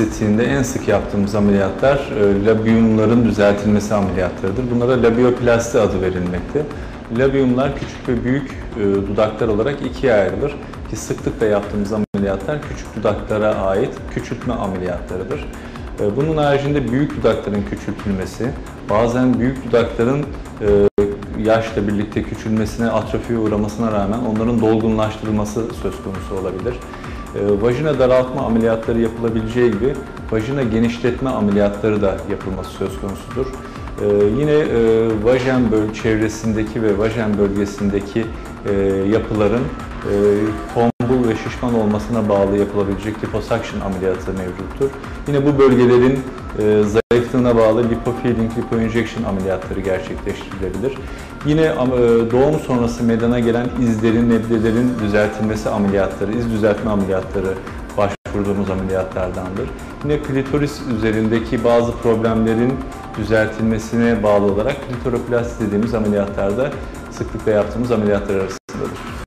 estetiğinde en sık yaptığımız ameliyatlar e, labiumların düzeltilmesi ameliyatlarıdır. Bunlara labioplasti adı verilmekte. Labiumlar küçük ve büyük e, dudaklar olarak ikiye ayrılır ki sıklıkla yaptığımız ameliyatlar küçük dudaklara ait küçültme ameliyatlarıdır. E, Bunun haricinde büyük dudakların küçültülmesi, bazen büyük dudakların e, yaşla birlikte küçülmesine, atrofiye uğramasına rağmen onların dolgunlaştırılması söz konusu olabilir. E, Vajina daraltma ameliyatları yapılabileceği gibi vajina genişletme ameliyatları da yapılması söz konusudur. E, Yine e, vajen böl çevresindeki ve vajen bölgesindeki e, yapıların e, tombul ve şişman olmasına bağlı yapılabilecek liposuction ameliyatı mevcuttur. Yine bu bölgelerin e, zayıflığına bağlı lipofeeding, lipoinjection ameliyatları gerçekleştirilebilir. Yine e, doğum sonrası meydana gelen izlerin, nebzelerin düzeltilmesi ameliyatları, iz düzeltme ameliyatları başvurduğumuz ameliyatlardandır. Yine klitoris üzerindeki bazı problemlerin düzeltilmesine bağlı olarak klitoroplasti dediğimiz ameliyatlarda sıklıkla yaptığımız ameliyatlar arasındadır.